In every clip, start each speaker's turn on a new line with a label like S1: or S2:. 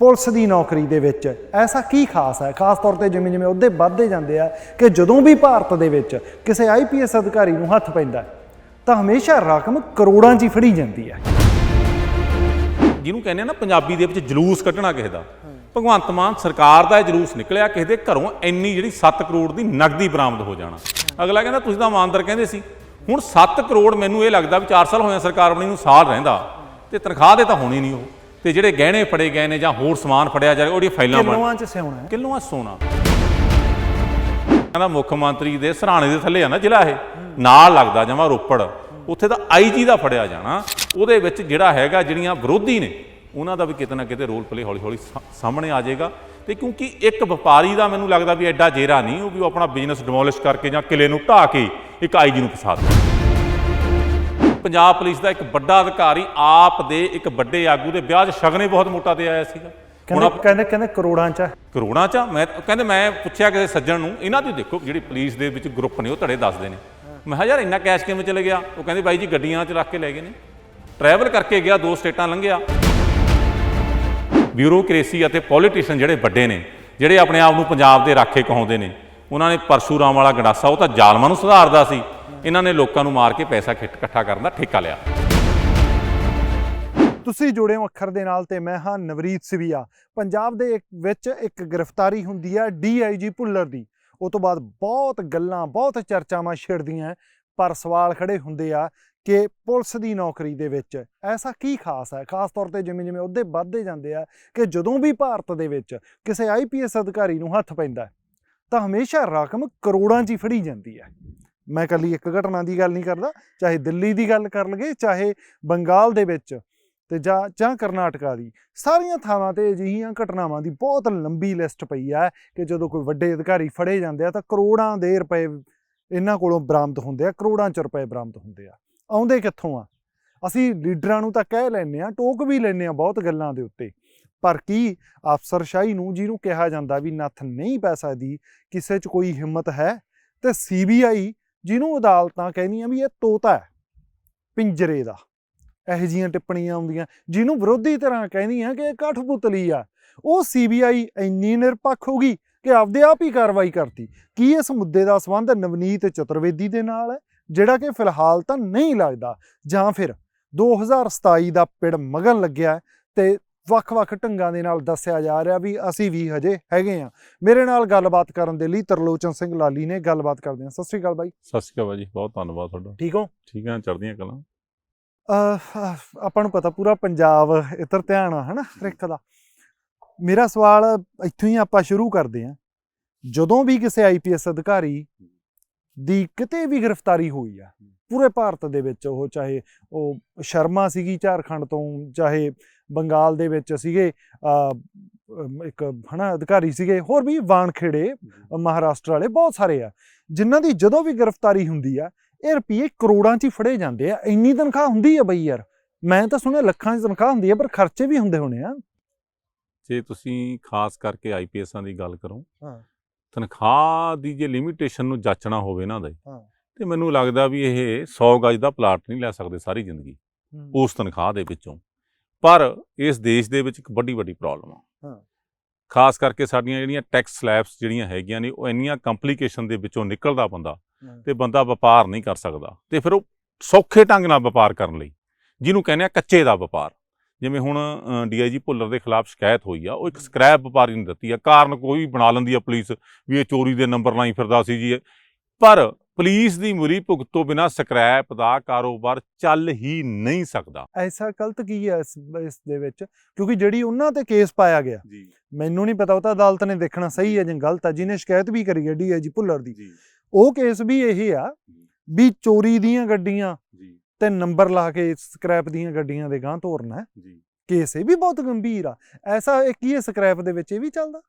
S1: Police ਦੀ ਨੌਕਰੀ ਦੇ ਵਿੱਚ। ਐਸਾ ਕੀ ਖਾਸ ਹੈ? ਖਾਸ ਤੌਰ ਤੇ ਜਿਵੇਂ ਜਿਵੇਂ ਉਹਦੇ ਵੱਧਦੇ ਜਾਂਦੇ ਆ, ਕਿ ਜਦੋਂ ਵੀ ਭਾਰਤ ਦੇ ਵਿੱਚ ਕਿਸੇ ਆਈਪੀਐਸ ਅਧਿਕਾਰੀ ਨੂੰ ਹੱਥ ਪੈਂਦਾ, ਤਾਂ ਹਮੇਸ਼ਾ ਰਕਮ ਕਰੋੜਾਂ 'ਚ ਹੀ ਫੜੀ ਜਾਂਦੀ ਹੈ।
S2: ਜਿਹਨੂੰ ਕਹਿੰਦੇ ਆ ਨਾ, ਪੰਜਾਬੀ ਦੇ ਵਿੱਚ ਜਲੂਸ ਕੱਢਣਾ ਕਿਸੇ ਦਾ। ਭਗਵੰਤ ਮਾਨ ਸਰਕਾਰ ਦਾ ਇਹ ਜਲੂਸ ਨਿਕਲਿਆ, ਕਿਸੇ ਦੇ ਘਰੋਂ ਇੰਨੀ ਜਿਹੜੀ 7 ਕਰੋੜ ਦੀ ਨਕਦੀ ਬਰਾਮਦ ਹੋ ਜਾਣਾ। ਅਗਲਾ ਕਹਿੰਦਾ, ਤੁਸੀਂ ਤਾਂ ਇਮਾਨਦਾਰ ਕਹਿੰਦੇ ਸੀ। ਹੁਣ 7 ਕਰੋੜ ਮੈਨੂੰ ਇਹ ਲੱਗਦਾ ਵੀ 4 ਸਾਲ ਹੋਏ ਸਰਕਾਰ ਬਣੀ ਨੂੰ ਸਾਲ ਰਹਿੰਦਾ, ਤੇ ਤਨਖਾਹ ਦੇ ਤਾਂ ਹੋਣੀ ਨਹੀਂ ਉਹ। ਤੇ ਜਿਹੜੇ ਗਹਿਣੇ ਫੜੇ ਗਏ ਨੇ ਜਾਂ ਹੋਰ ਸਮਾਨ ਫੜਿਆ ਜਾ ਰਿਹਾ ਉਹਦੀਆਂ ਫਾਈਲਾਂ ਬਣ
S1: ਕਿਲੋਆਂ 'ਚ ਸਿਉਣਾ ਹੈ।
S2: ਕਿਲੋਆਂ ਸੋਨਾ। ਕਹਿੰਦਾ ਮੁੱਖ ਮੰਤਰੀ ਦੇ ਸਰਾਣੇ ਦੇ ਥੱਲੇ ਆ ਨਾ ਜ਼ਿਲ੍ਹਾ ਇਹ ਨਾਲ ਲੱਗਦਾ ਜਮਾ ਰੋਪੜ। ਉੱਥੇ ਤਾਂ ਆਈਜੀ ਦਾ ਫੜਿਆ ਜਾਣਾ। ਉਹਦੇ ਵਿੱਚ ਜਿਹੜਾ ਹੈਗਾ ਜਿਹੜੀਆਂ ਵਿਰੋਧੀ ਨੇ ਉਹਨਾਂ ਦਾ ਵੀ ਕਿਤੇ ਨਾ ਕਿਤੇ ਰੋਲ ਪਲੇ ਹੌਲੀ ਹੌਲੀ ਸਾ- ਸਾਹਮਣੇ ਆ ਜਾਏਗਾ। ਤੇ ਕਿਉਂਕਿ ਇੱਕ ਵਪਾਰੀ ਦਾ ਮੈਨੂੰ ਲੱਗਦਾ ਵੀ ਐਡਾ ਜੇਰਾ ਨਹੀਂ ਉਹ ਵੀ ਆਪਣਾ ਬਿਜ਼ਨਸ ਡਿਮੋਲਿਸ਼ ਕਰਕੇ ਜਾਂ ਕਿਲੇ ਨੂੰ ਢਾਹ ਕੇ ਇੱਕ ਆਈਜੀ ਨੂੰ ਫਸਾ ਦੇ ਪੰਜਾਬ ਪੁਲਿਸ ਦਾ ਇੱਕ ਵੱਡਾ ਅਧਿਕਾਰੀ ਆਪ ਦੇ ਇੱਕ ਵੱਡੇ ਆਗੂ ਦੇ ਵਿਆਹ 'ਚ ਸ਼ਗਨੇ ਬਹੁਤ ਮੋਟਾ ਤੇ ਆਇਆ ਸੀਗਾ। ਹੁਣ
S1: ਕਹਿੰਦੇ
S2: ਆਪ-
S1: ਕਹਿੰਦੇ ਕਹਿੰਦੇ ਕਰੋੜਾਂ 'ਚ।
S2: ਕਰੋੜਾਂ ਚ ਆ। ਮੈਂ ਕਹਿੰਦੇ ਮੈਂ ਪੁੱਛਿਆ ਕਿਸੇ ਸੱਜਣ ਨੂੰ ਇਹਨਾਂ ਦੀ ਦੇਖੋ ਜਿਹੜੀ ਪੁਲਿਸ ਦੇ ਵਿੱਚ ਗਰੁੱਪ ਨੇ ਉਹ ਧੜੇ ਦੱਸਦੇ ਨੇ। ਮੈਂ ਕਿਹਾ ਯਾਰ ਇੰਨਾ ਕੈਸ਼ ਕਿਵੇਂ ਚਲੇ ਗਿਆ? ਉਹ ਕਹਿੰਦੇ ਬਾਈ ਜੀ ਗੱਡੀਆਂ 'ਚ ਰੱਖ ਕੇ ਲੈ ਗਏ ਨੇ। ਟਰੈਵਲ ਕਰਕੇ ਗਿਆ ਦੋ ਸਟੇਟਾਂ ਲੰਘਿਆ। ਬਿਊਰੋਕ੍ਰੇਸੀ ਅਤੇ ਪੋਲੀਟੀਸ਼ੀਅਨ ਜਿਹੜੇ ਵੱਡੇ ਨੇ ਜਿਹੜੇ ਆਪਣੇ ਆਪ ਨੂੰ ਪੰਜਾਬ ਦੇ ਰਾਖੇ ਕਹਾਉਂਦੇ ਨੇ ਉਹਨਾਂ ਨੇ ਪਰਸ਼ੂਰਾਮ ਵਾਲਾ ਗੰਡਾਸਾ ਉਹ ਤਾਂ ਜ਼ਾਲਮਾਂ ਨੂੰ ਸੁਧਾਰਦਾ ਸੀ। ਇਹਨਾਂ ਨੇ ਲੋਕਾਂ ਨੂੰ ਮਾਰ ਕੇ ਪੈਸਾ ਖਿੱਟ ਇਕੱਠਾ ਕਰਨ ਦਾ ਠੇਕਾ ਲਿਆ।
S1: ਤੁਸੀਂ ਜੁੜੇ ਹੋ ਅੱਖਰ ਦੇ ਨਾਲ ਤੇ ਮੈਂ ਹਾਂ ਨਵਰੀਤ ਸਿਵੀਆ। ਪੰਜਾਬ ਦੇ ਵਿੱਚ ਇੱਕ ਗ੍ਰਿਫਤਾਰੀ ਹੁੰਦੀ ਹੈ ਡੀਆਈਜੀ ਭੁੱਲਰ ਦੀ। ਉਹ ਤੋਂ ਬਾਅਦ ਬਹੁਤ ਗੱਲਾਂ, ਬਹੁਤ ਚਰਚਾਵਾਂ ਛਿੜਦੀਆਂ ਪਰ ਸਵਾਲ ਖੜੇ ਹੁੰਦੇ ਆ ਕਿ ਪੁਲਿਸ ਦੀ ਨੌਕਰੀ ਦੇ ਵਿੱਚ ਐਸਾ ਕੀ ਖਾਸ ਹੈ? ਖਾਸ ਤੌਰ ਤੇ ਜਿਵੇਂ ਜਿਵੇਂ ਉਹਦੇ ਵੱਧਦੇ ਜਾਂਦੇ ਆ ਕਿ ਜਦੋਂ ਵੀ ਭਾਰਤ ਦੇ ਵਿੱਚ ਕਿਸੇ ਆਈਪੀਐਸ ਅਧਿਕਾਰੀ ਨੂੰ ਹੱਥ ਪੈਂਦਾ ਤਾਂ ਹਮੇਸ਼ਾ ਰਕਮ ਕਰੋੜਾਂ 'ਚ ਹੀ ਫੜੀ ਜਾਂਦੀ ਹੈ। ਮੈਂ ਇਕੱਲੀ ਇੱਕ ਘਟਨਾ ਦੀ ਗੱਲ ਨਹੀਂ ਕਰਦਾ, ਚਾਹੇ ਦਿੱਲੀ ਦੀ ਗੱਲ ਕਰ ਲਗੇ ਚਾਹੇ ਬੰਗਾਲ ਦੇ ਵਿੱਚ ਤੇ ਜਾਂ ਜਾਂ ਕਰਨਾਟਕਾ ਦੀ, ਸਾਰੀਆਂ ਥਾਵਾਂ ਤੇ ਅਜਿਹੀਆਂ ਘਟਨਾਵਾਂ ਦੀ ਬਹੁਤ ਲੰਬੀ ਲਿਸਟ ਪਈ ਹੈ ਕਿ ਜਦੋਂ ਕੋਈ ਵੱਡੇ ਅਧਿਕਾਰੀ ਫੜੇ ਜਾਂਦੇ ਆ ਤਾਂ ਕਰੋੜਾਂ ਦੇ ਰੁਪਏ ਇਹਨਾਂ ਕੋਲੋਂ ਬਰਾਮਦ ਹੁੰਦੇ ਆ, ਕਰੋੜਾਂ ਚ ਰੁਪਏ ਬਰਾਮਦ ਹੁੰਦੇ ਆ। ਆਉਂਦੇ ਕਿੱਥੋਂ ਆ? ਅਸੀਂ ਲੀਡਰਾਂ ਨੂੰ ਤਾਂ ਕਹਿ ਲੈਂਦੇ ਆ ਟੋਕ ਵੀ ਲੈਂਦੇ ਆ ਬਹੁਤ ਗੱਲਾਂ ਦੇ ਉੱਤੇ। ਪਰ ਕੀ ਅਫਸਰਸ਼ਾਹੀ ਨੂੰ, ਜਿਹਨੂੰ ਕਿਹਾ ਜਾਂਦਾ ਵੀ ਨੱਥ ਨਹੀਂ ਪੈ ਸਕਦੀ, ਕਿਸੇ 'ਚ ਕੋਈ ਹਿੰਮਤ ਹੈ? ਤੇ ਸੀਬੀਆਈ ਜਿਹਨੂੰ ਅਦਾਲਤਾਂ ਕਹਿੰਦੀਆਂ ਵੀ ਇਹ ਤੋਤਾ ਹੈ, ਪਿੰਜਰੇ ਦਾ। ਇਹੋ ਜਿਹੀਆਂ ਟਿੱਪਣੀਆਂ ਆਉਂਦੀਆਂ, ਜਿਹਨੂੰ ਵਿਰੋਧੀ ਧਿਰਾਂ ਕਹਿੰਦੀਆਂ ਕਿ ਇਹ ਕਠਪੁਤਲੀ ਆ। ਉਹ ਸੀਬੀਆਈ ਇੰਨੀ ਨਿਰਪੱਖ ਹੋ ਗਈ ਕਿ ਆਪਦੇ ਆਪ ਹੀ ਕਾਰਵਾਈ ਕਰਤੀ। ਕੀ ਇਸ ਮੁੱਦੇ ਦਾ ਸੰਬੰਧ ਨਵਨੀਤ ਚਤੁਰਵੇਦੀ ਦੇ ਨਾਲ ਹੈ, ਜਿਹੜਾ ਕਿ ਫਿਲਹਾਲ ਤਾਂ ਨਹੀਂ ਲੱਗਦਾ? ਜਾਂ ਫਿਰ 2027 ਦਾ ਪਿੜ ਮਗਨ ਲੱਗਿਆ ਹੈ ਤੇ ਵੱਖ-ਵੱਖ ਢੰਗਾਂ ਦੇ ਨਾਲ ਦੱਸਿਆ ਜਾ ਰਿਹਾ ਵੀ ਅਸੀਂ ਵੀ ਹਜੇ ਹੈਗੇ ਆ ਮੇਰੇ ਨਾਲ ਗੱਲਬਾਤ ਕਰਨ ਦੇ ਲਈ ਤਰਲੋਚਨ ਸਿੰਘ ਲਾਲੀ ਨੇ ਗੱਲਬਾਤ ਕਰਦੇ ਹਾਂ। ਸਤਿ ਸ੍ਰੀ ਅਕਾਲ ਬਾਈ।
S2: ਸਤਿ ਸ਼੍ਰੀ ਅਕਾਲ ਜੀ ਬਹੁਤ ਧੰਨਵਾਦ ਤੁਹਾਡਾ।
S1: ਠੀਕ ਹੋ?
S2: ਠੀਕ ਹੈ ਚੜ੍ਹਦੀਆਂ ਕਲਾਂ।
S1: ਆਪਾਂ ਨੂੰ ਪਤਾ ਪੂਰਾ ਪੰਜਾਬ ਇੱਧਰ ਧਿਆਨ ਆ ਹਨਾ ਇੱਕ ਦਾ। ਮੇਰਾ ਸਵਾਲ ਇੱਥੋਂ ਹੀ ਆਪਾਂ ਸ਼ੁਰੂ ਕਰਦੇ ਹਾਂ। ਜਦੋਂ ਵੀ ਕਿਸੇ ਆਈਪੀਐਸ ਅਧਿਕਾਰੀ ਦੀ ਕਿਤੇ ਵੀ ਗ੍ਰਿਫਤਾਰੀ ਹੋਈ ਆ ਪੂਰੇ ਭਾਰਤ ਦੇ ਵਿੱਚ ਉਹ ਚਾਹੇ ਉਹ ਸ਼ਰਮਾ ਸੀਗੀ ਝਾਰਖੰਡ ਤੋਂ ਚਾਹੇ ਬੰਗਾਲ ਦੇ ਵਿੱਚ ਸੀਗੇ ਇੱਕ ਹਨਾ ਅਧਿਕਾਰੀ ਸੀਗੇ ਹੋਰ ਵੀ ਵਾਨਖੇੜੇ ਮਹਾਰਾਸ਼ਟਰ ਵਾਲੇ ਬਹੁਤ ਸਾਰੇ ਆ ਜਿਨ੍ਹਾਂ ਦੀ ਜਦੋਂ ਵੀ ਗ੍ਰਿਫਤਾਰੀ ਹੁੰਦੀ ਆ ਇਹ ਰੁਪਏ ਕਰੋੜਾਂ 'ਚ ਹੀ ਫੜੇ ਜਾਂਦੇ ਆ ਇੰਨੀ ਤਨਖਾਹ ਹੁੰਦੀ ਆ ਬਈ ਯਾਰ ਮੈਂ ਤਾਂ ਸੁਣਿਆ ਲੱਖਾਂ 'ਚ ਤਨਖਾਹ ਹੁੰਦੀ ਆ ਪਰ ਖਰਚੇ ਵੀ ਹੁੰਦੇ ਹੋਣੇ ਆ
S2: ਜੇ ਤੁਸੀਂ ਖਾਸ ਕਰਕੇ ਆਈਪੀਐਸਾਂ ਦੀ ਗੱਲ ਕਰੋ
S1: ਹਾਂ।
S2: ਤਨਖਾਹ ਦੀ ਜੇ ਲਿਮਿਟੇਸ਼ਨ ਨੂੰ ਜਾਚਣਾ ਹੋਵੇ ਨਾ ਦਾ
S1: ਹਾਂ।
S2: ਤੇ ਮੈਨੂੰ ਲੱਗਦਾ ਵੀ ਇਹ 100 ਗਜ ਦਾ ਪਲਾਟ ਨਹੀਂ ਲੈ ਸਕਦੇ ਸਾਰੀ ਜ਼ਿੰਦਗੀ ਉਸ ਤਨਖਾਹ ਦੇ ਵਿੱਚੋਂ ਪਰ ਇਸ ਦੇਸ਼ ਦੇ ਵਿੱਚ ਇੱਕ ਵੱਡੀ ਵੱਡੀ ਪ੍ਰੋਬਲਮ ਆ
S1: ਹਾਂ।
S2: ਖਾਸ ਕਰਕੇ ਸਾਡੀਆਂ ਜਿਹੜੀਆਂ ਟੈਕਸ ਸਲੈਬਸ ਜਿਹੜੀਆਂ ਹੈਗੀਆਂ ਨੇ ਉਹ ਇੰਨੀਆਂ ਕੰਪਲਿਕੇਸ਼ਨ ਦੇ ਵਿੱਚੋਂ ਨਿਕਲਦਾ ਬੰਦਾ
S1: ਹਾਂ।
S2: ਤੇ ਬੰਦਾ ਵਪਾਰ ਨਹੀਂ ਕਰ ਸਕਦਾ ਤੇ ਫਿਰ ਉਹ ਸੌਖੇ ਢੰਗ ਨਾਲ ਵਪਾਰ ਕਰਨ ਲਈ ਜਿਹਨੂੰ ਕਹਿੰਦੇ ਆ ਕੱਚੇ ਦਾ ਵਪਾਰ ਜਿਵੇਂ ਹੁਣ ਡੀਆਈਜੀ ਭੁੱਲਰ ਦੇ ਖਿਲਾਫ ਸ਼ਿਕਾਇਤ ਹੋਈ ਆ ਉਹ ਇੱਕ ਸਕ੍ਰੈਪ ਵਪਾਰੀ ਨੂੰ ਦਿੱਤੀ ਆ ਕਾਰਨ ਕੋਈ ਵੀ ਬਣਾ ਲੈਂਦੀ ਆ ਪੁਲਿਸ ਵੀ ਇਹ ਚੋਰੀ ਦੇ ਨੰਬਰ ਲਾਈ ਫਿਰਦਾ ਸੀ ਜੀ। ਪਰ ਪੁਲਿਸ ਦੀ ਮੁਰੀ ਭੁਗਤ ਤੋਂ ਬਿਨਾ ਸਕ੍ਰੈਪ ਦਾ ਕਾਰੋਬਾਰ ਚੱਲ ਹੀ ਨਹੀਂ ਸਕਦਾ।
S1: ਐਸਾ ਗਲਤ ਕੀ ਹੈ ਇਸ ਇਸ ਦੇ ਵਿੱਚ? ਕਿਉਂਕਿ ਜਿਹੜੀ ਉਹਨਾਂ ਤੇ ਕੇਸ ਪਾਇਆ ਗਿਆ
S2: ਜੀ।
S1: ਮੈਨੂੰ ਨਹੀਂ ਪਤਾ ਉਹ ਤਾਂ ਅਦਾਲਤ ਨੇ ਦੇਖਣਾ ਸਹੀ ਹੈ ਜਾਂ ਗਲਤ ਹੈ ਜਿਹਨੇ ਸ਼ਿਕਾਇਤ ਵੀ ਕਰੀ ਹੈ ਡੀਆਈਜੀ ਭੁੱਲਰ ਦੀ। ਉਹ ਕੇਸ ਵੀ ਇਹ ਆ ਵੀ ਚੋਰੀ ਦੀਆਂ ਗੱਡੀਆਂ ਤੇ ਨੰਬਰ ਲਾ ਕੇ ਸਕ੍ਰੈਪ ਦੀਆਂ ਗੱਡੀਆਂ ਦੇ ਗਾਂ ਤੋਰਨਾ
S2: ਜੀ।
S1: ਕੇਸ ਇਹ ਵੀ ਬਹੁਤ ਗੰਭੀਰ ਆ। ਐਸਾ ਇਹ ਕੀ ਹੈ ਸਕ੍ਰੈਪ ਦੇ ਵਿੱਚ? ਇਹ ਵੀ ਚੱਲਦਾ?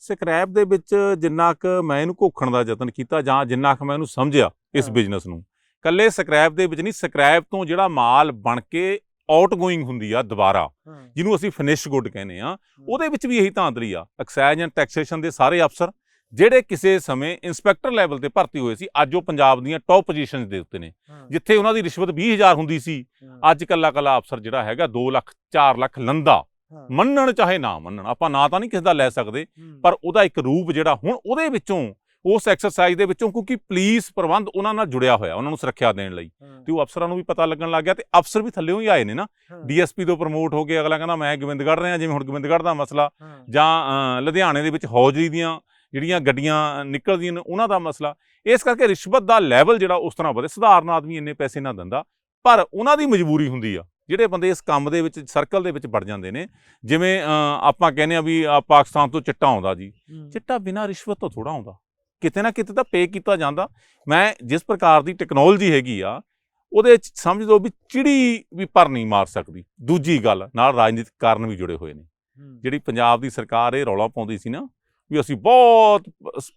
S2: ਸਕ੍ਰੈਪ ਦੇ ਵਿੱਚ ਜਿੰਨਾ ਕੁ ਮੈਂ ਇਹਨੂੰ ਘੋਖਣ ਦਾ ਯਤਨ ਕੀਤਾ ਜਾਂ ਜਿੰਨਾ ਕੁ ਮੈਂ ਇਹਨੂੰ ਸਮਝਿਆ ਇਸ। ਬਿਜ਼ਨਸ ਨੂੰ ਕੱਲੇ ਸਕ੍ਰੈਪ ਦੇ ਵਿੱਚ ਨਹੀਂ ਸਕ੍ਰੈਪ ਤੋਂ ਜਿਹੜਾ ਮਾਲ ਬਣ ਕੇ ਆਊਟਗੋਇੰਗ ਹੁੰਦੀ ਆ ਦੁਬਾਰਾ ਜਿਹਨੂੰ ਅਸੀਂ ਫਿਨਿਸ਼ ਗੁੱਡ ਕਹਿੰਦੇ ਆ ਉਹਦੇ ਵਿੱਚ ਵੀ ਇਹੀ ਧਾਂਦਲੀ ਆ ਐਕਸਾਈਜ਼ ਐਂਡ ਟੈਕਸੇਸ਼ਨ ਦੇ ਸਾਰੇ ਅਫਸਰ ਜਿਹੜੇ ਕਿਸੇ ਸਮੇਂ ਇਨਸਪੈਕਟਰ ਲੈਵਲ ਤੇ ਭਰਤੀ ਹੋਏ ਸੀ ਅੱਜ ਉਹ ਪੰਜਾਬ ਦੀਆਂ ਟੌਪ ਪੋਜੀਸ਼ਨਸ ਦੇ ਉੱਤੇ ਨੇ ਜਿੱਥੇ ਉਹਨਾਂ ਦੀ ਰਿਸ਼ਵਤ 20000 ਹੁੰਦੀ ਸੀ ਅੱਜ ਕੱਲਾ ਕੱਲਾ ਅਫਸਰ ਜਿਹੜਾ ਹੈਗਾ 2 ਲੱਖ 4 ਲੱਖ ਲੰਦਾ। ਮੰਨਣ ਚਾਹੇ ਨਾ ਮੰਨਣ ਆਪਾਂ ਨਾਂ ਤਾਂ ਨਹੀਂ ਕਿਸੇ ਦਾ ਲੈ ਸਕਦੇ ਪਰ ਉਹਦਾ ਇੱਕ ਰੂਪ ਜਿਹੜਾ ਹੁਣ ਉਹਦੇ ਵਿੱਚੋਂ ਉਸ ਐਕਸਰਸਾਈਜ਼ ਦੇ ਵਿੱਚੋਂ ਕਿਉਂਕਿ ਪੁਲਿਸ ਪ੍ਰਬੰਧ ਉਹਨਾਂ ਨਾਲ ਜੁੜਿਆ ਹੋਇਆ ਉਹਨਾਂ ਨੂੰ ਸੁਰੱਖਿਆ ਦੇਣ ਲਈ। ਤੇ ਉਹ ਅਫਸਰਾਂ ਨੂੰ ਵੀ ਪਤਾ ਲੱਗਣ ਲੱਗ ਗਿਆ ਤੇ ਅਫਸਰ ਵੀ ਥੱਲੇੋਂ ਹੀ ਆਏ ਨੇ ਨਾ। ਡੀਐਸਪੀ ਤੋਂ ਪ੍ਰਮੋਟ ਹੋ ਕੇ ਅਗਲਾ ਕਹਿੰਦਾ ਮੈਂ ਗੋਬਿੰਦਗੜ੍ਹ ਰਿਹਾ ਜਿਵੇਂ ਹੁਣ ਗੋਬਿੰਦਗੜ੍ਹ ਦਾ ਮਸਲਾ ਜਾਂ ਲੁਧਿਆਣੇ ਦੇ ਵਿੱਚ ਹੌਜਰੀ ਦੀਆਂ ਜਿਹੜੀਆਂ ਗੱਡੀਆਂ ਨਿਕਲਦੀਆਂ ਨੇ ਉਹਨਾਂ ਦਾ ਮਸਲਾ। ਇਸ ਕਰਕੇ ਰਿਸ਼ਵਤ ਦਾ ਲੈਵਲ ਜਿਹੜਾ ਉਸ ਤਰ੍ਹਾਂ ਵਧੇ। ਸਧਾਰਨ ਆਦਮੀ ਇੰਨੇ ਪੈਸੇ ਨਾ ਦਿੰਦਾ ਪਰ ਉਹਨਾਂ ਦੀ ਮਜਬੂਰੀ ਹੁੰਦੀ ਆ। ਜਿਹੜੇ ਬੰਦੇ ਇਸ ਕੰਮ ਦੇ ਵਿੱਚ ਸਰਕਲ ਦੇ ਵਿੱਚ ਵੜ ਜਾਂਦੇ ਨੇ ਜਿਵੇਂ ਆਪਾਂ ਕਹਿੰਦੇ ਆ ਵੀ ਪਾਕਿਸਤਾਨ ਤੋਂ ਚਿੱਟਾ ਆਉਂਦਾ ਜੀ। ਚਿੱਟਾ ਬਿਨਾਂ ਰਿਸ਼ਵਤ ਤੋਂ ਥੋੜਾ ਆਉਂਦਾ। ਕਿਤੇ ਨਾ ਕਿਤੇ ਤਾਂ ਪੇ ਕੀਤਾ ਜਾਂਦਾ। ਮੈਂ ਜਿਸ ਪ੍ਰਕਾਰ ਦੀ ਟੈਕਨੋਲੋਜੀ ਹੈਗੀ ਆ ਉਹਦੇ ਚ ਸਮਝ ਲਓ ਵੀ ਚਿੜੀ ਵੀ ਪਰ ਨਹੀਂ ਮਾਰ ਸਕਦੀ। ਦੂਜੀ ਗੱਲ ਨਾਲ ਰਾਜਨੀਤਿਕ ਕਾਰਨ ਵੀ ਜੁੜੇ ਹੋਏ ਨੇ। ਜਿਹੜੀ ਪੰਜਾਬ ਦੀ ਸਰਕਾਰ ਇਹ ਰੌਲਾ ਪਾਉਂਦੀ ਸੀ ਨਾ ਵੀ ਅਸੀਂ ਬਹੁਤ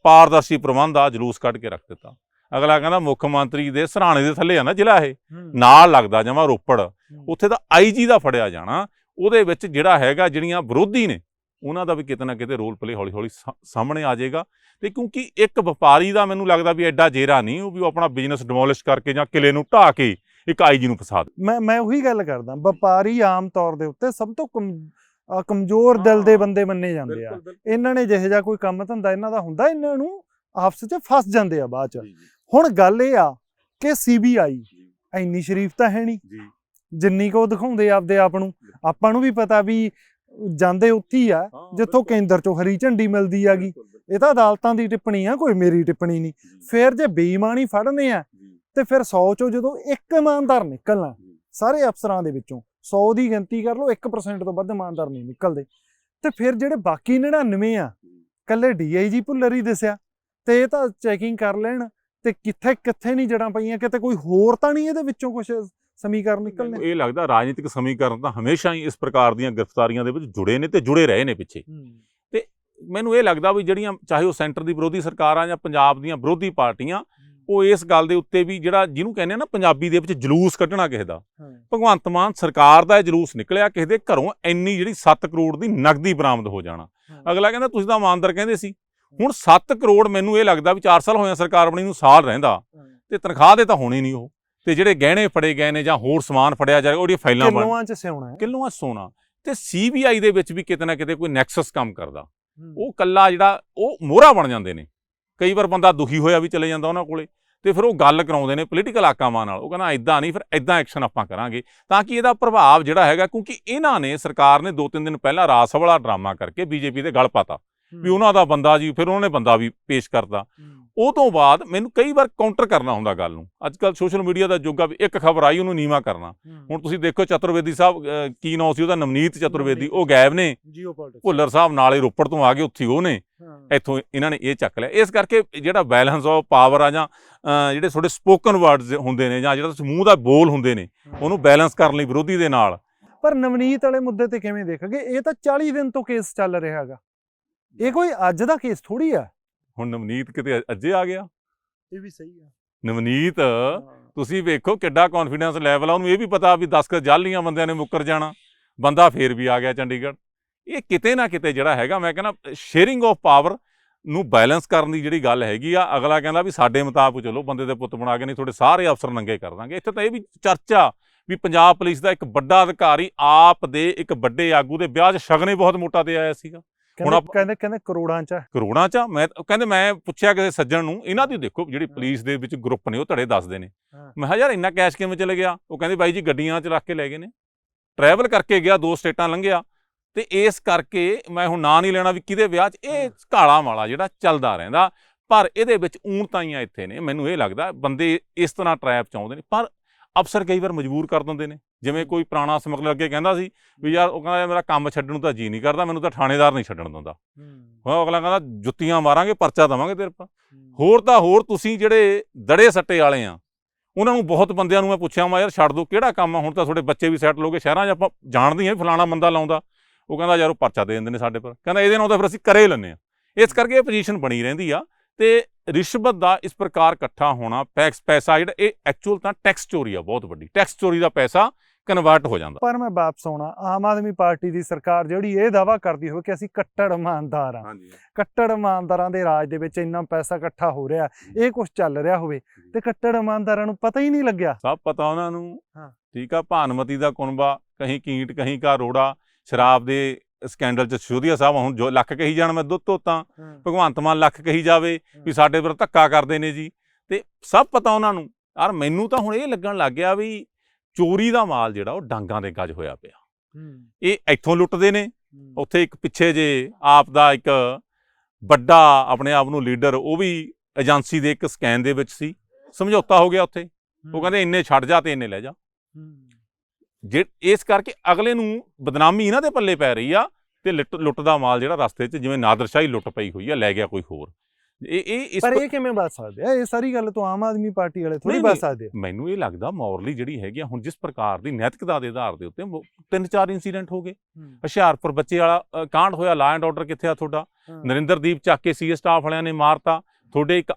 S2: ਪਾਰਦਰਸ਼ੀ ਪ੍ਰਬੰਧ ਆ ਜਲੂਸ ਕੱਢ ਕੇ ਰੱਖ ਦਿੱਤਾ। ਅਗਲਾ ਕਹਿੰਦਾ ਮੁੱਖ ਮੰਤਰੀ ਦੇ ਸਰਾਣੇ ਦੇ ਥੱਲੇ ਆ ਨਾ ਜ਼ਿਲ੍ਹਾ ਇਹ। ਨਾਲ ਲੱਗਦਾ ਜਮਾ ਰੋਪੜ। ਉੱਥੇ ਤਾਂ ਆਈਜੀ ਦਾ ਫੜਿਆ ਜਾਣਾ। ਉਹਦੇ ਵਿੱਚ ਜਿਹੜਾ ਹੈਗਾ ਜਿਹੜੀਆਂ ਵਿਰੋਧੀ ਨੇ ਉਹਨਾਂ ਦਾ ਵੀ ਕਿਤੇ ਨਾ ਕਿਤੇ ਰੋਲ ਪਲੇ ਹੌਲੀ ਹੌਲੀ ਸਾ- ਸਾਹਮਣੇ ਆ ਜਾਏਗਾ। ਤੇ ਕਿਉਂਕਿ ਇੱਕ ਵਪਾਰੀ ਦਾ ਮੈਨੂੰ ਲੱਗਦਾ ਵੀ ਐਡਾ ਜੇਰਾ ਨਹੀਂ ਉਹ ਵੀ ਆਪਣਾ ਬਿਜ਼ਨਸ ਡਿਮੋਲਿਸ਼ ਕਰਕੇ ਜਾਂ ਕਿਲੇ ਨੂੰ ਢਾਹ ਕੇ ਇੱਕ ਆਈਜੀ ਨੂੰ ਫਸਾ ਦੇ।
S1: ਮੈਂ ਮੈਂ ਉਹੀ ਗੱਲ ਕਰਦਾ ਵਪਾਰੀ ਆਮ ਤੌਰ ਦੇ ਉੱਤੇ ਸਭ ਤੋਂ ਕਮ- ਕਮਜ਼ੋਰ ਦਿਲ ਦੇ ਬੰਦੇ ਮੰਨੇ ਜਾਂਦੇ ਆ। ਇਹਨਾਂ ਨੇ ਜਿਹੇ ਜਿਹਾ ਕੋਈ ਕੰਮ ਧੰਦਾ ਇਹਨਾਂ ਦਾ ਹੁੰਦਾ ਇਹਨਾਂ ਨੂੰ ਆਪਸ 'ਚ ਫਸ ਜਾਂਦੇ ਆ ਬਾਅਦ 'ਚ। ਹੁਣ ਗੱਲ ਇਹ ਆ ਕਿ ਸੀਬੀਆਈ ਇੰਨੀ ਸ਼ਰੀਫ ਤਾਂ ਹੈ ਨਹੀਂ।
S2: ਜੀ।
S1: ਜਿੰਨੀ ਕੋ ਦਿਖਾਉਂਦੇ ਆਪਦੇ ਆਪ ਨੂੰ। ਆਪਾਂ ਨੂੰ ਵੀ ਪਤਾ ਵੀ ਜਾਂਦੇ ਉੱਥੇ ਆ ਜਿੱਥੋਂ ਕੇਂਦਰ ਚੋਂ ਹਰੀ ਝੰਡੀ ਮਿਲਦੀ ਆਗੀ ਇਹ ਤਾਂ ਅਦਾਲਤਾਂ ਦੀ ਟਿੱਪਣੀ ਆ ਕੋਈ ਮੇਰੀ ਟਿੱਪਣੀ ਨਹੀਂ। ਫਿਰ ਜੇ ਬੇਈਮਾਨੀ ਫੜਨੇ ਆ ਤੇ ਫਿਰ 100 ਚੋਂ ਜਦੋਂ ਇੱਕ ਇਮਾਨਦਾਰ ਨਿਕਲਣਾ ਸਾਰੇ ਅਫਸਰਾਂ ਦੇ ਵਿੱਚੋਂ 100 ਦੀ ਗਿਣਤੀ ਕਰ ਲਓ 1% ਤੋਂ ਵੱਧ ਇਮਾਨਦਾਰ ਨਹੀਂ ਨਿਕਲਦੇ। ਤੇ ਫਿਰ ਜਿਹੜੇ ਬਾਕੀ 99 ਆ ਕੱਲੇ ਡੀਆਈਜੀ ਭੁੱਲਰ ਹੀ ਦਿਸਿਆ ਤੇ ਇਹ ਤਾਂ ਚੈਕਿੰਗ ਕਰ ਲੈਣ। ਤੇ ਕਿੱਥੇ ਕਿੱਥੇ ਨਹੀਂ ਜੜਾਂ ਪਈਆਂ ਕਿਤੇ ਕੋਈ ਹੋਰ ਤਾਂ ਨਹੀਂ ਇਹਦੇ ਵਿੱਚੋਂ ਕੁਝ ਸਮੀਕਰਨ ਨਿਕਲਨੇ
S2: ਇਹ ਲੱਗਦਾ ਰਾਜਨੀਤਿਕ ਸਮੀਕਰਨ ਤਾਂ ਹਮੇਸ਼ਾ ਹੀ ਇਸ ਪ੍ਰਕਾਰ ਦੀਆਂ ਗ੍ਰਿਫਤਾਰੀਆਂ ਦੇ ਵਿੱਚ ਜੁੜੇ ਨੇ ਤੇ ਜੁੜੇ ਰਹੇ ਨੇ ਪਿੱਛੇ। ਮੈਨੂੰ ਇਹ ਲੱਗਦਾ ਵੀ ਜਿਹੜੀਆਂ ਚਾਹੇ ਉਹ ਸੈਂਟਰ ਦੀ ਵਿਰੋਧੀ ਸਰਕਾਰਾਂ ਜਾਂ ਪੰਜਾਬ ਦੀਆਂ ਵਿਰੋਧੀ ਪਾਰਟੀਆਂ ਉਹ ਇਸ ਗੱਲ ਦੇ ਉੱਤੇ ਵੀ ਜਿਹੜਾ ਜਿਹਨੂੰ ਕਹਿੰਦੇ ਆ ਨਾ ਪੰਜਾਬੀ ਦੇ ਵਿੱਚ ਜਲੂਸ ਕੱਢਣਾ ਕਿਸੇ ਦਾ। ਭਗਵੰਤ ਮਾਨ ਸਰਕਾਰ ਦਾ ਇਹ ਜਲੂਸ ਨਿਕਲਿਆ ਕਿਸੇ ਦੇ ਘਰੋਂ ਇੰਨੀ ਜਿਹੜੀ 7 ਕਰੋੜ ਦੀ ਨਗਦੀ ਬਰਾਮਦ ਹੋ ਜਾਣਾ। ਅਗਲਾ ਕਹਿੰਦਾ ਤੁਸੀਂ ਤਾਂ ਇਮਾਨਦਾਰ ਕਹਿੰਦੇ ਸੀ। ਹੁਣ 7 ਕਰੋੜ ਮੈਨੂੰ ਇਹ ਲੱਗਦਾ ਵੀ 4 ਸਾਲ ਹੋਇਆ ਸਰਕਾਰ ਬਣੀ ਨੂੰ ਸਾਲ ਰਹਿੰਦਾ ਤੇ ਤਨਖਾਹ ਦੇ ਤਾਂ ਹੋਣੇ ਨਹੀਂ ਉਹ। ਤੇ ਜਿਹੜੇ ਗਹਿਣੇ ਫੜੇ ਗਏ ਨੇ ਜਾਂ ਹੋਰ ਸਮਾਨ ਫੜਿਆ ਜਾਏਗਾ ਉਹਦੀਆਂ ਫਾਈਲਾਂ ਬਣ
S1: ਕਿਲੋਆਂ 'ਚ ਹੈ।
S2: ਕਿਲੋਆਂ ਸੋਨਾ। ਤੇ ਸੀਬੀਆਈ ਦੇ ਵਿੱਚ ਵੀ ਕਿਤੇ ਨਾ ਕਿਤੇ ਕੋਈ ਨੈਕਸਸ ਕੰਮ ਕਰਦਾ। ਉਹ ਕੱਲਾ ਜਿਹੜਾ ਉਹ ਮੋਹਰਾ ਬਣ ਜਾਂਦੇ ਨੇ। ਕਈ ਵਾਰ ਬੰਦਾ ਦੁਖੀ ਹੋਇਆ ਵੀ ਚਲੇ ਜਾਂਦਾ ਉਹਨਾਂ ਕੋਲੇ। ਤੇ ਫਿਰ ਉਹ ਗੱਲ ਕਰਾਉਂਦੇ ਨੇ ਪੋਲੀਟੀਕਲ ਆਕਾਵਾਂ ਨਾਲ। ਉਹ ਕਹਿੰਦਾ ਇਦਾਂ ਨਹੀਂ ਫਿਰ ਇਦਾਂ ਐਕਸ਼ਨ ਆਪਾਂ ਕਰਾਂਗੇ। ਤਾਂ ਕਿ ਇਹਦਾ ਪ੍ਰਭਾਵ ਜਿਹੜਾ ਹੈਗਾ ਕਿਉਂਕਿ ਇਹਨਾਂ ਨੇ ਸਰਕਾਰ ਨੇ ਦੋ ਤਿੰਨ ਦਿਨ ਪਹਿਲਾਂ ਰਾਸ ਵਾਲਾ ਡਰਾਮਾ ਕਰਕੇ ਬੀਜੇਪੀ ਦੇ ਗਲ ਪਾਤਾ। ਵੀ ਉਹਨਾਂ ਦਾ ਬੰਦਾ ਜੀ ਫਿਰ ਉਹਨਾਂ ਨੇ ਬੰਦਾ ਵੀ ਪੇਸ਼ ਕਰਤਾ। ਉਹ ਤੋਂ ਬਾਅਦ ਮੈਨੂੰ ਕਈ ਵਾਰ ਕਾਊਂਟਰ ਕਰਨਾ ਹੁੰਦਾ ਗੱਲ ਨੂੰ। ਅੱਜ ਕੱਲ ਸੋਸ਼ਲ ਮੀਡੀਆ ਦਾ ਯੁੱਗ ਆ ਵੀ ਇੱਕ ਖਬਰ ਆਈ ਉਹਨੂੰ ਨੀਵਾ ਕਰਨਾ। ਹੁਣ ਤੁਸੀਂ ਦੇਖੋ ਚਤੁਰਵੇਦੀ ਸਾਹਿਬ ਕੀ ਨਾਂ ਸੀ ਉਹਦਾ? ਨਵਨੀਤ ਚਤੁਰਵੇਦੀ ਉਹ ਗਾਇਬ ਨੇ। ਭੁੱਲਰ ਸਾਹਿਬ ਨਾਲੇ ਰੋਪੜ ਤੋਂ ਆ ਗਏ ਉੱਥੇ ਉਹ ਨੇ। ਇੱਥੋਂ ਇਹਨਾਂ ਨੇ ਇਹ ਚੱਕ ਲਿਆ। ਇਸ ਕਰਕੇ ਜਿਹੜਾ ਬੈਲੈਂਸ ਆਫ ਪਾਵਰ ਆ ਜਾਂ ਜਿਹੜੇ ਤੁਹਾਡੇ ਸਪੋਕਨ ਵਰਡਸ ਹੁੰਦੇ ਨੇ ਜਾਂ ਜਿਹੜਾ ਤੁਸੀਂ ਮੂੰਹ ਦਾ ਬੋਲ ਹੁੰਦੇ ਨੇ ਉਹਨੂੰ ਬੈਲੈਂਸ ਕਰਨ ਲਈ ਵਿਰੋਧੀ ਦੇ ਨਾਲ।
S1: ਪਰ ਨਵਨੀਤ ਵਾਲੇ ਮੁੱਦੇ ਤੇ ਕਿਵੇਂ ਦੇਖੋਗੇ? ਇਹ ਤਾਂ 40 ਦਿਨ ਤੋਂ ਕੇਸ ਚੱਲ ਰਿਹਾ ਹੈਗਾ। ਇਹ ਕੋਈ ਅੱਜ ਦਾ ਕੇਸ ਥੋੜੀ ਆ?
S2: ਹੁਣ ਨਵਨੀਤ ਕਿਤੇ ਅੱਜੇ ਆ ਗਿਆ?
S1: ਇਹ ਵੀ ਸਹੀ ਆ।
S2: ਨਵਨੀਤ ਤੁਸੀਂ ਵੇਖੋ ਕਿੱਡਾ ਕੌਨਫੀਡੈਂਸ ਲੈਵਲ ਆ ਉਹਨੂੰ ਇਹ ਵੀ ਪਤਾ ਵੀ 10 ਕ ਜਾਲੀਆਂ ਬੰਦਿਆਂ ਨੇ ਮੁੱਕਰ ਜਾਣਾ। ਬੰਦਾ ਫੇਰ ਵੀ ਆ ਗਿਆ ਚੰਡੀਗੜ੍ਹ। ਇਹ ਕਿਤੇ ਨਾ ਕਿਤੇ ਜਿਹੜਾ ਹੈਗਾ ਮੈਂ ਕਹਿੰਦਾ ਸ਼ੇਅਰਿੰਗ ਆਫ ਪਾਵਰ ਨੂੰ ਬੈਲੈਂਸ ਕਰਨ ਦੀ ਜਿਹੜੀ ਗੱਲ ਹੈਗੀ ਆ ਅਗਲਾ ਕਹਿੰਦਾ ਵੀ ਸਾਡੇ ਮੁਤਾਬਕ ਚਲੋ ਬੰਦੇ ਦੇ ਪੁੱਤ ਬਣਾ ਕੇ ਨਹੀਂ ਤੁਹਾਡੇ ਸਾਰੇ ਅਫਸਰ ਨੰਗੇ ਕਰ ਦਾਂਗੇ। ਇੱਥੇ ਤਾਂ ਇਹ ਵੀ ਚਰਚਾ ਵੀ ਪੰਜਾਬ ਪੁਲਿਸ ਦਾ ਇੱਕ ਵੱਡਾ ਅਧਿਕਾਰੀ ਆਪ ਦੇ ਇੱਕ ਵੱਡੇ ਆਗੂ ਦੇ ਵਿਆਹ 'ਚ ਸ਼ਗਨੇ ਬਹੁਤ ਮੋਟਾ ਤੇ ਆਇਆ ਸੀਗਾ।
S1: ਕਹਿੰਦੇ
S2: ਆਪਾਂ-
S1: ਕਹਿੰਦੇ ਕਹਿੰਦੇ ਕਰੋੜਾਂ ਚ।
S2: ਕਰੋੜਾਂ ਚ। ਮੈਂ ਕਹਿੰਦੇ ਮੈਂ ਪੁੱਛਿਆ ਕਿਸੇ ਸੱਜਣ ਨੂੰ ਇਹਨਾਂ ਦੀ ਦੇਖੋ ਜਿਹੜੀ। ਪੁਲਿਸ ਦੇ ਵਿੱਚ ਗਰੁੱਪ ਨੇ ਉਹ ਧੜੇ ਦੱਸਦੇ ਨੇ। ਮੈਂ ਕਿਹਾ ਯਾਰ ਇੰਨਾ ਕੈਸ਼ ਕਿਵੇਂ ਚਲੇ ਗਿਆ? ਉਹ ਕਹਿੰਦੇ ਬਾਈ ਜੀ ਗੱਡੀਆਂ 'ਚ ਰੱਖ ਕੇ ਲੈ ਗਏ ਨੇ। ਟਰੈਵਲ ਕਰਕੇ ਗਿਆ ਦੋ ਸਟੇਟਾਂ ਲੰਘਿਆ। ਤੇ ਇਸ ਕਰਕੇ ਮੈਂ ਹੁਣ ਨਾਂ ਨਹੀਂ ਲੈਣਾ ਵੀ ਕਿਹਦੇ ਵਿਆਹ 'ਚ। ਇਹ ਘਾਲਾ ਵਾਲਾ ਜਿਹੜਾ ਚੱਲਦਾ ਰਹਿੰਦਾ। ਪਰ ਇਹਦੇ ਵਿੱਚ ਊਣਤਾਈਆਂ ਇੱਥੇ ਨੇ। ਮੈਨੂੰ ਇਹ ਲੱਗਦਾ ਬੰਦੇ ਇਸ ਤਰ੍ਹਾਂ ਟਰੈਪ ਚ ਆਉਂਦੇ ਨੇ। ਪਰ ਅਫਸਰ ਕਈ ਵਾਰ ਮਜਬੂਰ ਕਰ ਦਿੰਦੇ ਨੇ। ਜਿਵੇਂ ਕੋਈ ਪੁਰਾਣਾ ਸਮਗਲਰ ਅੱਗੇ ਕਹਿੰਦਾ ਸੀ ਵੀ ਯਾਰ ਉਹ ਕਹਿੰਦਾ ਮੇਰਾ ਕੰਮ ਛੱਡਣ ਨੂੰ ਤਾਂ ਜੀ ਨਹੀਂ ਕਰਦਾ ਮੈਨੂੰ ਤਾਂ ਥਾਣੇਦਾਰ ਨਹੀਂ ਛੱਡਣ ਦਿੰਦਾ। ਉਹ ਅਗਲਾ ਕਹਿੰਦਾ ਜੁੱਤੀਆਂ ਮਾਰਾਂਗੇ ਪਰਚਾ ਦਵਾਂਗੇ ਤੇਰੇ ਪਰ ਹੋਰ ਤਾਂ ਹੋਰ ਤੁਸੀਂ ਜਿਹੜੇ ਦੜੇ ਸੱਟੇ ਵਾਲੇ ਆ ਉਹਨਾਂ ਨੂੰ ਬਹੁਤ ਬੰਦਿਆਂ ਨੂੰ ਮੈਂ ਪੁੱਛਿਆ ਮੈਂ ਯਾਰ ਛੱਡ ਦੋ ਕਿਹੜਾ ਕੰਮ ਆ? ਹੁਣ ਤਾਂ ਤੁਹਾਡੇ ਬੱਚੇ ਵੀ ਸੈੱਟ ਲੋਗੇ ਸ਼ਹਿਰਾਂ 'ਚ ਆਪਾਂ ਜਾਣਦੇ ਹਾਂ ਫਲਾਣਾ ਬੰਦਾ ਲਾਉਂਦਾ। ਉਹ ਕਹਿੰਦਾ ਯਾਰ ਉਹ ਪਰਚਾ ਦੇ ਦਿੰਦੇ ਨੇ ਸਾਡੇ ਪਰ। ਕਹਿੰਦਾ ਇਹਦੇ ਨਾਲ ਤਾਂ ਫਿਰ ਅਸੀਂ ਕਰੇ ਲੈਂਦੇ ਆ ਇਸ ਕਰਕੇ ਇਹ ਪੋਜੀਸ਼ਨ ਬਣੀ ਰਹਿੰਦੀ ਆ ਤੇ ਰਿਸ਼ਵਤ ਦਾ ਇਸ ਪ੍ਰਕਾਰ ਇਕੱਠਾ ਹੋਣਾ ਪੈਕਸ ਪੈਸਾ ਜਿਹੜਾ ਇਹ ਐਕਚੁਅਲ ਤਾਂ ਟੈਕਸ ਚੋਰੀ ਆ ਬਹੁਤ ਵੱਡੀ। ਟੈਕਸ ਚੋਰੀ ਦਾ ਪੈਸਾ ਕਨਵਰਟ ਹੋ ਜਾਂਦਾ।
S1: ਪਰ ਮੈਂ ਵਾਪਸ ਆਉਣਾ ਆਮ ਆਦਮੀ ਪਾਰਟੀ ਦੀ ਸਰਕਾਰ ਜਿਹੜੀ ਇਹ ਦਾਵਾ ਕਰਦੀ ਹੋਵੇ ਕਿ ਅਸੀਂ ਕੱਟੜ ਇਮਾਨਦਾਰ ਆ ਕੱਟੜ ਇਮਾਨਦਾਰਾਂ ਦੇ ਰਾਜ ਦੇ ਵਿੱਚ ਇੰਨਾ ਪੈਸਾ ਇਕੱਠਾ ਹੋ ਰਿਹਾ ਇਹ ਕੁਝ ਚੱਲ ਰਿਹਾ ਹੋਵੇ ਤੇ ਕੱਟੜ ਇਮਾਨਦਾਰਾਂ ਨੂੰ ਪਤਾ ਹੀ ਨਹੀਂ ਲੱਗਿਆ।
S2: ਸਭ ਪਤਾ ਉਹਨਾਂ ਨੂੰ।
S1: ਹਾਂ।
S2: ਠੀਕ ਆ ਭਾਨਮਤੀ ਦਾ ਕੁਨਬਾ ਕਹੀਂ ਕੀਟ ਕਹੀਂ ਕਾ ਰੋੜਾ ਸ਼ਰਾਬ ਦੇ ਸਕੈਂਡਲ 'ਚ ਸ਼ੋਧੀਆ ਸਾਹਿਬ ਹੁਣ ਜੋ ਲੱਖ ਕਹੀ ਜਾਣ ਮੈਂ ਦੁੱਧ ਧੋਤਾ ਭਗਵੰਤ ਮਾਨ ਲੱਖ ਕਹੀ ਜਾਵੇ ਵੀ ਸਾਡੇ ਪਰ ਧੱਕਾ ਕਰਦੇ ਨੇ ਜੀ। ਤੇ ਸਭ ਪਤਾ ਉਹਨਾਂ ਨੂੰ। ਯਾਰ ਮੈਨੂੰ ਤਾਂ ਹੁਣ ਇਹ ਲੱਗਣ ਲੱਗ ਗਿਆ ਵੀ ਚੋਰੀ ਦਾ ਮਾਲ ਜਿਹੜਾ ਉਹ ਡਾਂਗਾਂ ਦੇ ਗੱਜ ਹੋਇਆ ਪਿਆ। ਇਹ ਇੱਥੋਂ ਲੁੱਟਦੇ ਨੇ। ਉੱਥੇ ਇੱਕ ਪਿੱਛੇ ਜੇ ਆਪ ਦਾ ਇੱਕ ਵੱਡਾ ਆਪਣੇ ਆਪ ਨੂੰ ਲੀਡਰ ਉਹ ਵੀ ਏਜੰਸੀ ਦੇ ਇੱਕ ਸਕੈਨ ਦੇ ਵਿੱਚ ਸੀ। ਸਮਝੌਤਾ ਹੋ ਗਿਆ ਉੱਥੇ। ਉਹ ਕਹਿੰਦੇ ਇੰਨੇ ਛੱਡ ਜਾ ਤੇ ਇੰਨੇ ਲੈ ਜਾ। ਜੇ ਇਸ ਕਰਕੇ ਅਗਲੇ ਨੂੰ ਬਦਨਾਮੀ ਇਹਨਾਂ ਦੇ ਪੱਲੇ ਪੈ ਰਹੀ ਆ ਤੇ ਲੁੱਟ ਦਾ ਮਾਲ ਜਿਹੜਾ ਰਸਤੇ 'ਚ ਜਿਵੇਂ ਨਾਦਰਸ਼ਾਹੀ ਲੁੱਟ ਪਈ ਹੋਈ ਆ ਲੈ ਗਿਆ ਕੋਈ ਹੋਰ। ਇਹ ਇਹ ਇਸ
S1: ਪਰ ਇਹ ਕਿਵੇਂ ਬਚ ਸਕਦੇ ਆ? ਇਹ ਸਾਰੀ ਗੱਲ ਤੋਂ ਆਮ ਆਦਮੀ ਪਾਰਟੀ ਵਾਲੇ ਥੋੜੀ ਬਚ। ਸਕਦੇ ਆ।
S2: ਮੈਨੂੰ ਇਹ ਲੱਗਦਾ ਮੋਰਲੀ ਜਿਹੜੀ ਹੈਗੀ ਆ ਹੁਣ ਜਿਸ ਪ੍ਰਕਾਰ ਦੀ ਨੈਤਿਕਤਾ ਦੇ ਆਧਾਰ ਦੇ ਉੱਤੇ ਉਹ ਤਿੰਨ ਚਾਰ ਇਨਸੀਡੈਂਟ ਹੋ ਗਏ। ਹੁਸ਼ਿਆਰਪੁਰ ਬੱਚੇ ਵਾਲਾ ਕਾਂਡ ਹੋਇਆ ਲਾ ਐਂਡ ਆਰਡਰ ਕਿੱਥੇ ਆ ਤੁਹਾਡਾ? ਨਰਿੰਦਰਦੀਪ ਚੱਕ ਕੇ ਸੀਏ ਸਟਾਫ ਵਾਲਿਆਂ ਨੇ ਮਾਰਤਾ। ਤੁਹਾਡੇ ਇੱਕ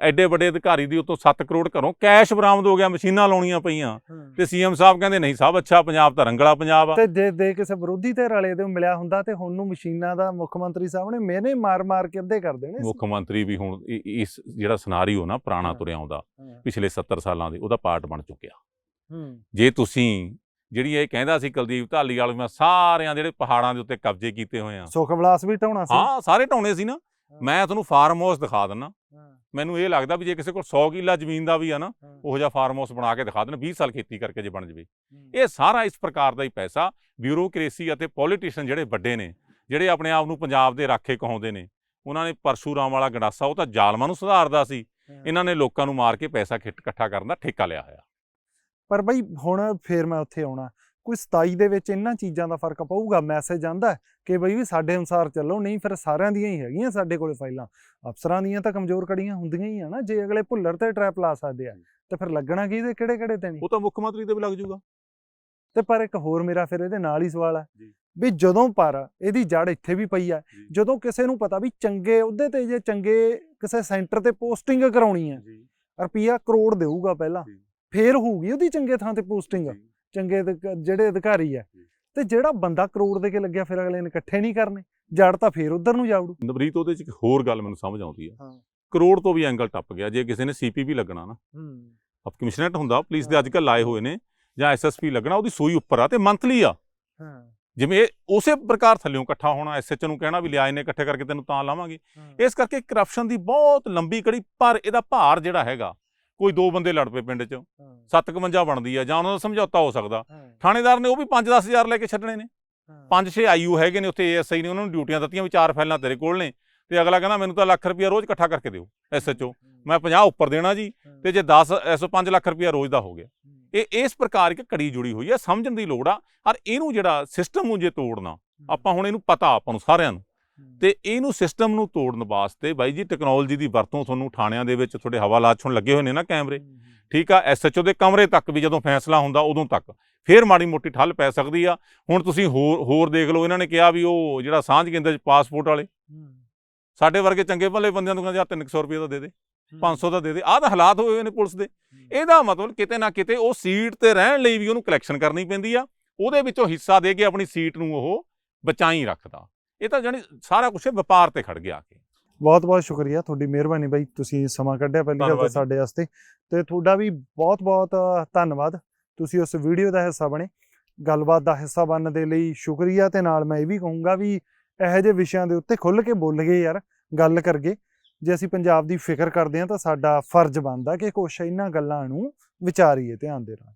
S2: ਐਡੇ ਵੱਡੇ ਅਧਿਕਾਰੀ ਦੀ ਉਤੋਂ 7 ਕਰੋੜ ਘਰੋਂ ਕੈਸ਼ ਬਰਾਮਦ ਹੋ ਗਿਆ ਮਸ਼ੀਨਾਂ ਲਾਉਣੀਆਂ ਪਈਆਂ। ਤੇ ਸੀਐਮ ਸਾਹਿਬ ਕਹਿੰਦੇ ਨਹੀਂ ਸਾਹਿਬ ਅੱਛਾ ਪੰਜਾਬ ਤਾਂ ਰੰਗਲਾ ਪੰਜਾਬ ਆ।
S1: ਤੇ ਜੇ ਦੇ ਕਿਸੇ ਵਿਰੋਧੀ ਧਿਰ ਵਾਲੇ ਦੇ ਮਿਲਿਆ ਹੁੰਦਾ ਤੇ ਹੁਣ ਨੂੰ ਮਸ਼ੀਨਾਂ ਦਾ ਮੁੱਖ ਮੰਤਰੀ ਸਾਹਿਬ ਨੇ ਮੇਨੇ ਮਾਰ-ਮਾਰ ਕੇ ਅੱਧੇ ਕਰ ਦੇਣੇ।
S2: ਮੁੱਖ ਮੰਤਰੀ ਵੀ ਹੁਣ ਇਸ ਜਿਹੜਾ ਸਿਨਾਰੀਓ ਨਾ ਪੁਰਾਣਾ। ਤੁਰਿਆ ਆਉਂਦਾ। ਪਿਛਲੇ 70 ਸਾਲਾਂ ਦੇ ਉਹਦਾ ਪਾਰਟ ਬਣ ਚੁੱਕਿਆ। ਜੇ ਤੁਸੀਂ ਜਿਹੜੀ ਇਹ ਕਹਿੰਦਾ ਸੀ ਕੁਲਦੀਪ ਢਾਲੀਵਾਲ ਵੀ ਮੈਂ ਸਾਰਿਆਂ ਜਿਹੜੇ ਪਹਾੜਾਂ ਦੇ ਉੱਤੇ ਕਬਜ਼ੇ ਕੀਤੇ ਹੋਏ ਆ।
S1: ਸੁਖ ਵਿਲਾਸ ਵੀ ਢਾਉਣਾ ਸੀ।
S2: ਹਾਂ ਸਾਰੇ ਢਾਉਣੇ ਸੀ ਨਾ। ਮੈਂ ਤੁਹਾਨੂੰ ਫਾਰਮ ਹਾਊਸ ਦਿਖਾ ਦਿੰਨਾ।
S1: ਹਾਂ,
S2: ਮੈਨੂੰ ਇਹ ਲੱਗਦਾ ਵੀ ਜੇ ਕਿਸੇ ਕੋਲ 100 ਕਿੱਲਾ ਜ਼ਮੀਨ ਦਾ ਵੀ ਆ ਨਾ। ਉਹੋ ਜਿਹਾ ਫਾਰਮ ਹਾਊਸ ਬਣਾ ਕੇ ਦਿਖਾ ਦੇਣ 20 ਸਾਲ ਖੇਤੀ ਕਰਕੇ ਜੇ ਬਣ ਜਵੇ। ਇਹ ਸਾਰਾ ਇਸ ਪ੍ਰਕਾਰ ਦਾ ਹੀ ਪੈਸਾ ਬਿਊਰੋਕ੍ਰੇਸੀ ਅਤੇ ਪੋਲੀਟੀਸ਼ੀਅਨ ਜਿਹੜੇ ਵੱਡੇ ਨੇ ਜਿਹੜੇ ਆਪਣੇ ਆਪ ਨੂੰ ਪੰਜਾਬ ਦੇ ਰਾਖੇ ਕਹਾਉਂਦੇ ਨੇ ਉਹਨਾਂ ਨੇ ਪਰਸ਼ੂਰਾਮ ਵਾਲਾ ਗੰਡਾਸਾ ਉਹ ਤਾਂ ਜ਼ਾਲਮਾਂ ਨੂੰ ਸੁਧਾਰਦਾ ਸੀ। ਇਹਨਾਂ ਨੇ ਲੋਕਾਂ ਨੂੰ ਮਾਰ ਕੇ ਪੈਸਾ ਖਿੱਟ ਇਕੱਠਾ ਕਰਨ ਦਾ ਠੇਕਾ ਲਿਆ ਹੋਇਆ।
S1: ਪਰ ਬਈ ਹੁਣ ਫੇਰ ਮੈਂ ਉੱਥੇ ਆਉਣਾ। ਕੋਈ 27 ਦੇ ਵਿੱਚ ਇਹਨਾਂ ਚੀਜ਼ਾਂ ਦਾ ਫ਼ਰਕ ਪਊਗਾ ਮੈਸੇਜ ਆਂਦਾ ਕਿ ਬਈ ਵੀ ਸਾਡੇ ਅਨੁਸਾਰ ਚੱਲੋ ਨਹੀਂ ਫਿਰ ਸਾਰਿਆਂ ਦੀਆਂ ਹੀ ਹੈਗੀਆਂ ਸਾਡੇ ਕੋਲੇ ਫਾਈਲਾਂ। ਅਫਸਰਾਂ ਦੀਆਂ ਤਾਂ ਕਮਜ਼ੋਰ ਕੜੀਆਂ ਹੁੰਦੀਆਂ ਹੀ ਆ ਨਾ ਜੇ ਅਗਲੇ ਭੁੱਲਰ ਤੇ ਟਰੈਪ ਲਾ ਸਕਦੇ ਆ ਤੇ ਫਿਰ ਲੱਗਣਾ ਕੀ ਇਹਦੇ ਕਿਹੜੇ ਕਿਹੜੇ ਤੇ ਨਹੀਂ?
S2: ਉਹ ਤਾਂ ਮੁੱਖ ਮੰਤਰੀ ਤੇ ਵੀ ਲੱਗ ਜਾਊਗਾ।
S1: ਤੇ ਪਰ ਇੱਕ ਹੋਰ ਮੇਰਾ ਫਿਰ ਇਹਦੇ ਨਾਲ ਹੀ ਸਵਾਲ ਹੈ। ਵੀ ਜਦੋਂ ਪਰ ਇਹਦੀ ਜੜ ਇੱਥੇ ਵੀ ਪਈ
S2: ਜੀ।
S1: ਜਦੋਂ ਕਿਸੇ ਨੂੰ ਪਤਾ ਵੀ ਚੰਗੇ ਉਹਦੇ ਤੇ ਜੇ ਚੰਗੇ ਕਿਸੇ ਸੈਂਟਰ ਤੇ ਪੋਸਟਿੰਗ ਕਰਾਉਣੀ ਹੈ
S2: ਜੀ।
S1: ਰੁਪਿਆ ਕਰੋੜ ਦੇਊਗਾ ਪਹਿਲਾਂ। ਫੇਰ ਹੋਊਗੀ ਉਹਦੀ ਚੰਗੇ ਥਾਂ ਤੇ ਪੋਸਟਿੰਗ। ਚੰਗੇ ਅਧਿਕ- ਜਿਹੜੇ ਅਧਿਕਾਰੀ
S2: ਜੀ।
S1: ਤੇ ਜਿਹੜਾ ਬੰਦਾ ਕਰੋੜ ਦੇ ਕੇ ਲੱਗਿਆ ਫਿਰ ਅਗਲੇ ਨੇ ਇਕੱਠੇ ਨਹੀਂ ਕਰਨੇ। ਜੜ ਤਾਂ ਫੇਰ ਉਧਰ ਨੂੰ ਜਾਵੜੂ
S2: ਨਵਰੀਤ ਉਹਦੇ ਚ ਇੱਕ ਹੋਰ ਗੱਲ ਮੈਨੂੰ ਸਮਝ ਆਉਂਦੀ ਆ।
S1: ਹਾਂ।
S2: ਕਰੋੜ ਤੋਂ ਵੀ ਐਂਗਲ ਟੱਪ ਗਿਆ। ਜੇ ਕਿਸੇ ਨੇ ਸੀਪੀਪੀ ਲੱਗਣਾ ਨਾ। ਅਬ ਕਮਿਸ਼ਨਰੇਟ ਹੁੰਦਾ ਪੁਲਿਸ ਦੇ। ਅੱਜ ਕੱਲ੍ਹ ਲਾਏ ਹੋਏ ਨੇ ਜਾਂ ਐਸਐਸਪੀ ਲੱਗਣਾ ਉਹਦੀ ਸੂਈ ਉੱਪਰ ਆ ਤੇ ਮੰਥਲੀ ਆ।
S1: ਹਾਂ।
S2: ਜਿਵੇਂ ਇਹ ਉਸੇ ਪ੍ਰਕਾਰ ਥੱਲਿਓਂ ਇਕੱਠਾ ਹੋਣਾ ਐਸਐਚ ਨੂੰ ਕਹਿਣਾ ਵੀ ਲਿਆ ਇਹਨੇ ਇਕੱਠੇ ਕਰਕੇ ਤੈਨੂੰ ਤਾਂ ਲਾਵਾਂਗੇ। ਇਸ ਕਰਕੇ ਕਰਪਸ਼ਨ ਦੀ ਬਹੁਤ ਲੰਬੀ ਕੜੀ ਪਰ ਇਹਦਾ ਭਾਰ ਜਿਹੜਾ ਹੈਗਾ ਕੋਈ ਦੋ ਬੰਦੇ ਲੜ ਪਏ ਪਿੰਡ 'ਚ। 57 ਬਣਦੀ ਆ ਜਾਂ ਉਹਨਾਂ ਦਾ ਸਮਝੌਤਾ ਹੋ ਸਕਦਾ। ਥਾਣੇਦਾਰ ਨੇ ਉਹ ਵੀ 5-10000 ਲੈ ਕੇ ਛੱਡਣੇ ਨੇ। 5-6 ਆਈਯੂ ਹੈਗੇ ਨੇ ਉੱਥੇ ਏਐਸਆਈ ਨੇ ਉਹਨਾਂ ਨੂੰ ਡਿਊਟੀਆਂ ਦਿੱਤੀਆਂ ਵੀ ਚਾਰ ਫਾਈਲਾਂ ਤੇਰੇ ਕੋਲ ਨੇ। ਤੇ ਅਗਲਾ ਕਹਿੰਦਾ ਮੈਨੂੰ ਤਾਂ ਲੱਖ ਰੁਪਇਆ ਰੋਜ਼ ਇਕੱਠਾ ਕਰਕੇ ਦਿਓ ਐਸਐਚਓ। ਮੈਂ 50 ਉੱਪਰ ਦੇਣਾ ਜੀ। ਤੇ ਜੇ 10 ਐਸੋ 5 ਲੱਖ ਰੁਪਇਆ ਰੋਜ਼ ਦਾ ਹੋ ਗਿਆ। ਇਹ ਇਸ ਪ੍ਰਕਾਰ ਇੱਕ ਕੜੀ ਜੁੜੀ ਹੋਈ ਹੈ ਸਮਝਣ ਦੀ ਲੋੜ ਆ। ਔਰ ਇਹਨੂੰ ਜਿਹੜਾ ਸਿਸਟਮ ਨੂੰ ਜੇ ਤੋੜਨਾ ਆਪਾਂ ਹੁਣ ਇਹਨੂੰ ਪਤਾ ਆਪਾਂ ਨੂੰ ਸਾਰਿਆਂ ਨੂੰ। ਤੇ ਇਹਨੂੰ ਸਿਸਟਮ ਨੂੰ ਤੋੜਨ ਵਾਸਤੇ ਬਾਈ ਜੀ ਟੈਕਨੋਲੋਜੀ ਦੀ ਵਰਤੋਂ ਤੁਹਾਨੂੰ ਥਾਣਿਆਂ ਦੇ ਵਿੱਚ ਤੁਹਾਡੇ ਹਵਾਲਾਤ ਹੁਣ ਲੱਗੇ ਹੋਏ ਨੇ ਨਾ ਕੈਮਰੇ। ਠੀਕ ਆ ਐਸਐਚਓ ਦੇ ਕਮਰੇ ਤੱਕ ਵੀ ਜਦੋਂ ਫੈਸਲਾ ਹੁੰਦਾ ਉਦੋਂ ਤੱਕ। ਫੇਰ ਮਾੜੀ ਮੋਟੀ ਠੱਲ ਪੈ ਸਕਦੀ ਆ। ਹੁਣ ਤੁਸੀਂ ਹੋਰ ਹੋਰ ਦੇਖ ਲਓ ਇਹਨਾਂ ਨੇ ਕਿਹਾ ਵੀ ਉਹ ਜਿਹੜਾ ਸਾਂਝ ਕੇਂਦਰ ਚ ਪਾਸਪੋਰਟ ਵਾਲੇ ਸਾਡੇ ਵਰਗੇ ਚੰਗੇ ਭਲੇ ਬੰਦਿਆਂ ਨੂੰ ਕਹਿੰਦੇ ਆ 300 ਰੁਪਏ ਦਾ ਦੇ ਦੇ 500 ਦਾ ਦੇ ਦੇ। ਆਹ ਤਾਂ ਹਾਲਾਤ ਹੋਏ ਹੋਏ ਨੇ ਪੁਲਿਸ ਦੇ। ਇਹਦਾ ਮਤਲਬ ਕਿਤੇ ਨਾ ਕਿਤੇ ਉਹ ਸੀਟ ਤੇ ਰਹਿਣ ਲਈ ਵੀ ਉਹਨੂੰ ਕਲੈਕਸ਼ਨ ਕਰਨੀ ਪੈਂਦੀ ਆ। ਉਹਦੇ ਵਿੱਚੋਂ ਹਿੱਸਾ ਦੇ ਕੇ ਆਪਣੀ ਸੀਟ ਨੂੰ ਉਹ ਬਚਾਈ ਰੱਖਦਾ। ਇਹ ਤਾਂ ਜਾਨੀ ਸਾਰਾ ਕੁਝ ਵਪਾਰ ਤੇ ਖੜ ਗਿਆ ਕੇ।
S1: ਬਹੁਤ ਬਹੁਤ ਸ਼ੁਕਰੀਆ ਤੁਹਾਡੀ ਮਿਹਰਬਾਨੀ ਬਾਈ ਤੁਸੀਂ ਸਮਾਂ ਕੱਢਿਆ ਪਹਿਲੀ ਗੱਲ ਤਾਂ। ਸਾਡੇ ਵਾਸਤੇ। ਤੇ ਤੁਹਾਡਾ ਵੀ ਬਹੁਤ ਬਹੁਤ ਧੰਨਵਾਦ। ਤੁਸੀਂ ਉਸ ਵੀਡੀਓ ਦਾ ਹਿੱਸਾ ਬਣੇ। ਗੱਲਬਾਤ ਦਾ ਹਿੱਸਾ ਬਣਨ ਦੇ ਲਈ ਸ਼ੁਕਰੀਆ ਤੇ ਨਾਲ ਮੈਂ ਇਹ ਵੀ ਕਹੂੰਗਾ ਵੀ ਇਹੋ ਜਿਹੇ ਵਿਸ਼ਿਆਂ ਦੇ ਉੱਤੇ ਖੁੱਲ ਕੇ ਬੋਲੀਏ ਯਾਰ ਗੱਲ ਕਰਗੇ ਜੇ ਅਸੀਂ ਪੰਜਾਬ ਦੀ ਫਿਕਰ ਕਰਦੇ ਹਾਂ ਤਾਂ ਸਾਡਾ ਫਰਜ਼ ਬਣਦਾ ਕਿ ਕੁਛ ਇਹਨਾਂ ਗੱਲਾਂ ਨੂੰ ਵਿਚਾਰੀਏ ਧਿਆਨ ਦੇ ਨਾਲ।